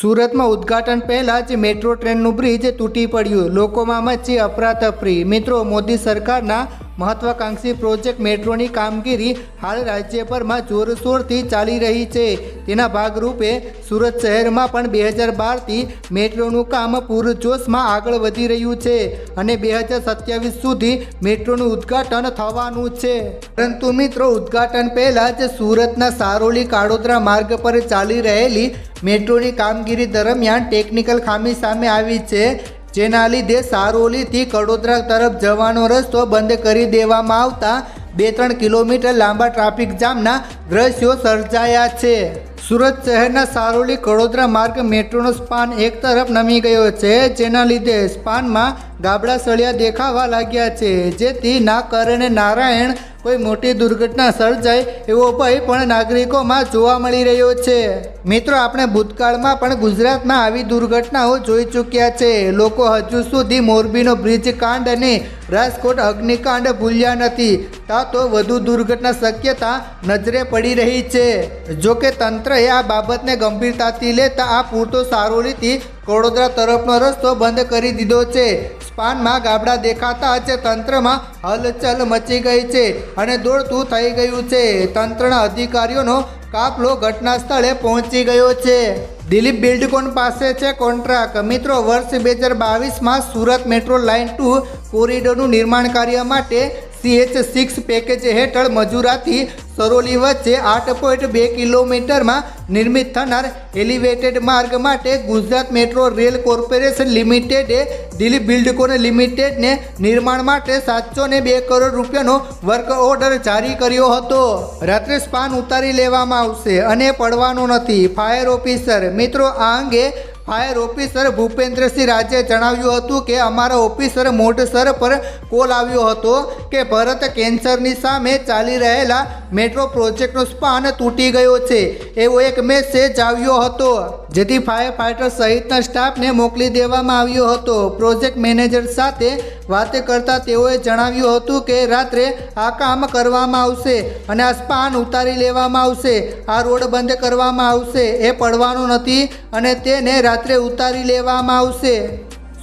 સુરતમાં ઉદ્ઘાટન પહેલાં જ મેટ્રો ટ્રેનનું બ્રિજ તૂટી પડ્યું. લોકોમાં મચી અફરાતફરી. મિત્રો, મોદી સરકારના મહત્વાકાંક્ષી પ્રોજેક્ટ મેટ્રોની કામગીરી હાલ રાજ્યભરમાં જોરશોરથી ચાલી રહી છે. તેના ભાગરૂપે સુરત શહેરમાં પણ બે હજાર બારથી મેટ્રોનું કામ પૂરજોશમાં આગળ વધી રહ્યું છે અને બે હજાર સત્યાવીસ સુધી મેટ્રોનું ઉદ્ઘાટન થવાનું છે. પરંતુ મિત્રો, ઉદ્ઘાટન પહેલાં જ સુરતના સારોલી કાળોદરા માર્ગ પર ચાલી રહેલી મેટ્રોની કામગીરી દરમિયાન ટેકનિકલ ખામી સામે આવી છે, જેના લીધે સારોલીથી કડોદરા તરફ જવાનો રસ્તો બંધ કરી દેવામાં આવતા બે ત્રણ કિલોમીટર લાંબા ટ્રાફિક જામના દ્રશ્યો સર્જાયા છે. સુરત શહેરના સારોલી કડોદરા માર્ગ મેટ્રોનો સ્પાન એક તરફ નમી ગયો છે, જેના લીધે સ્પાનમાં ગાબડા સળિયા દેખાવા લાગ્યા છે, જેથી ના કારણે નારાયણ કોઈ મોટી દુર્ઘટના સર્જાય એવો ભય પણ નાગરિકોમાં જોવા મળી રહ્યો છે. મિત્રો, આપણે ભૂતકાળમાં પણ ગુજરાતમાં આવી દુર્ઘટનાઓ જોઈ ચૂક્યા છે. લોકો હજુ સુધી મોરબીનો બ્રિજ કાંડ અને રાજકોટ અગ્નિકાંડ ભૂલ્યા નથી. તા તો વધુ દુર્ઘટના શક્યતા નજરે પડી રહી છે. જોકે તંત્રએ આ બાબતને ગંભીરતાથી લેતા આ પૂરતો સારો રીતે વડોદરા તરફનો રસ્તો બંધ કરી દીધો છે. સ્પાનમાં ગાબડા દેખાતા જ તંત્રમાં હલચલ મચી ગઈ છે અને દોડતું થઈ ગયું છે. તંત્રના અધિકારીઓનો કાફલો ઘટના સ્થળે પહોંચી ગયો છે. દિલીપ બિલ્ડકોન પાસે છે કોન્ટ્રાક્ટ. મિત્રો, વર્ષ બે હજાર બાવીસમાં સુરત મેટ્રો લાઇન ટુ કોરિડોરનું નિર્માણ કાર્ય માટે સીએચ સિક્સ પેકેજ હેઠળ મજૂરાથી સરોલી વચ્ચે આઠ પોઈન્ટ બે કિલોમીટરમાં નિર્મિત થનાર એલિવેટેડ માર્ગ માટે ગુજરાત મેટ્રો રેલ કોર્પોરેશન લિમિટેડે દિલ્હી બિલ્ડકોન લિમિટેડને નિર્માણ માટે સાતસો ને બે કરોડ રૂપિયાનો વર્ક ઓર્ડર જારી કર્યો હતો. રાત્રે સ્પાન ઉતારી લેવામાં આવશે અને પડવાનો નથી. ફાયર ઓફિસર મિત્રો આ અંગે ફાયર ઓફિસર ભૂપેન્દ્રસિંહ રાજે જણાવ્યું હતું કે અમારા ઓફિસર મોઢસર પર કોલ આવ્યો હતો કે ભરત કેન્સરની સામે ચાલી રહેલા મેટ્રો પ્રોજેક્ટનો સ્પાન તૂટી ગયો છે. એવો એક મેસેજ આવ્યો હતો. જેથી ફાયર ફાઇટર સહિતના સ્ટાફને મોકલી દેવામાં આવ્યો હતો. પ્રોજેક્ટ મેનેજર સાથે વાત કરતાં તેઓએ જણાવ્યું હતું કે રાત્રે આ કામ કરવામાં આવશે અને આ સ્પાન ઉતારી લેવામાં આવશે. આ રોડ બંધ કરવામાં આવશે. એ પડવાનો નથી અને તેને રાત્રે ઉતારી લેવામાં આવશે.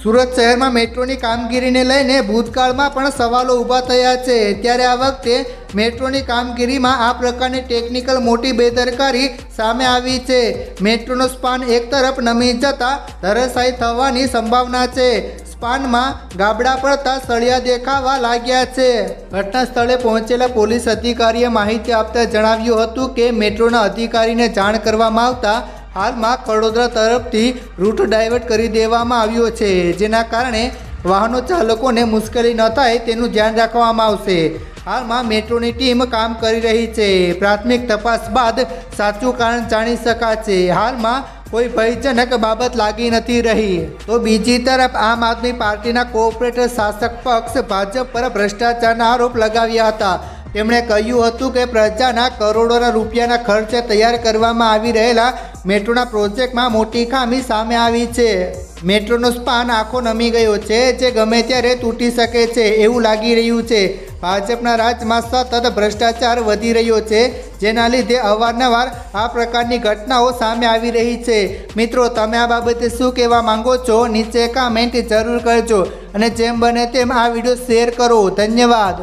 સુરત શહેરમાં મેટ્રોની કામગીરીને લઈને ભૂતકાળમાં પણ સવાલો ઊભા થયા છે. ત્યારે આ વખતે મેટ્રોની કામગીરીમાં આ પ્રકારની ટેકનિકલ મોટી બેદરકારી સામે આવી છે. મેટ્રોનો સ્પાન એક તરફ નમી જતા ધરાશાયી થવાની સંભાવના છે. સ્પાનમાં ગાબડા પડતા સળિયા દેખાવા લાગ્યા છે. ઘટના સ્થળે પહોંચેલા પોલીસ અધિકારીએ માહિતી આપતા જણાવ્યું હતું કે મેટ્રોના અધિકારીને જાણ કરવામાં આવતા હાલમાં કડોદરા તરફથી રૂટ ડાયવર્ટ કરી દેવામાં આવ્યો છે, જેના કારણે વાહનો ચાલકોને મુશ્કેલી ન થાય તેનું ધ્યાન રાખવામાં આવશે. હાલમાં મેટ્રોની ટીમ કામ કરી રહી છે, પ્રાથમિક તપાસ બાદ સાચું કારણ જાણી શકાશે. હાલમાં કોઈ ભયજનક બાબત લાગી નથી રહી. તો બીજી તરફ આમ આદમી પાર્ટીના કોઓપરેટર શાસક પક્ષ ભાજપ પર ભ્રષ્ટાચારના આરોપ લગાવ્યા હતા. તેમણે કહ્યું હતું કે પ્રજાના કરોડોના રૂપિયાના ખર્ચે તૈયાર કરવામાં આવી રહેલા મેટ્રોના પ્રોજેક્ટમાં મોટી ખામી સામે આવી છે. મેટ્રોનો સ્પાન આખો નમી ગયો છે, જે ગમે ત્યારે તૂટી શકે છે એવું લાગી રહ્યું છે. ભાજપના રાજમાં સતત ભ્રષ્ટાચાર વધી રહ્યો છે, જેના લીધે અવારનવાર આ પ્રકારની ઘટનાઓ સામે આવી રહી છે. મિત્રો, તમે આ બાબતે શું કહેવા માંગો છો? નીચે કામેન્ટ જરૂર કરજો અને જેમ બને તેમ આ વીડિયો શેર કરો. ધન્યવાદ.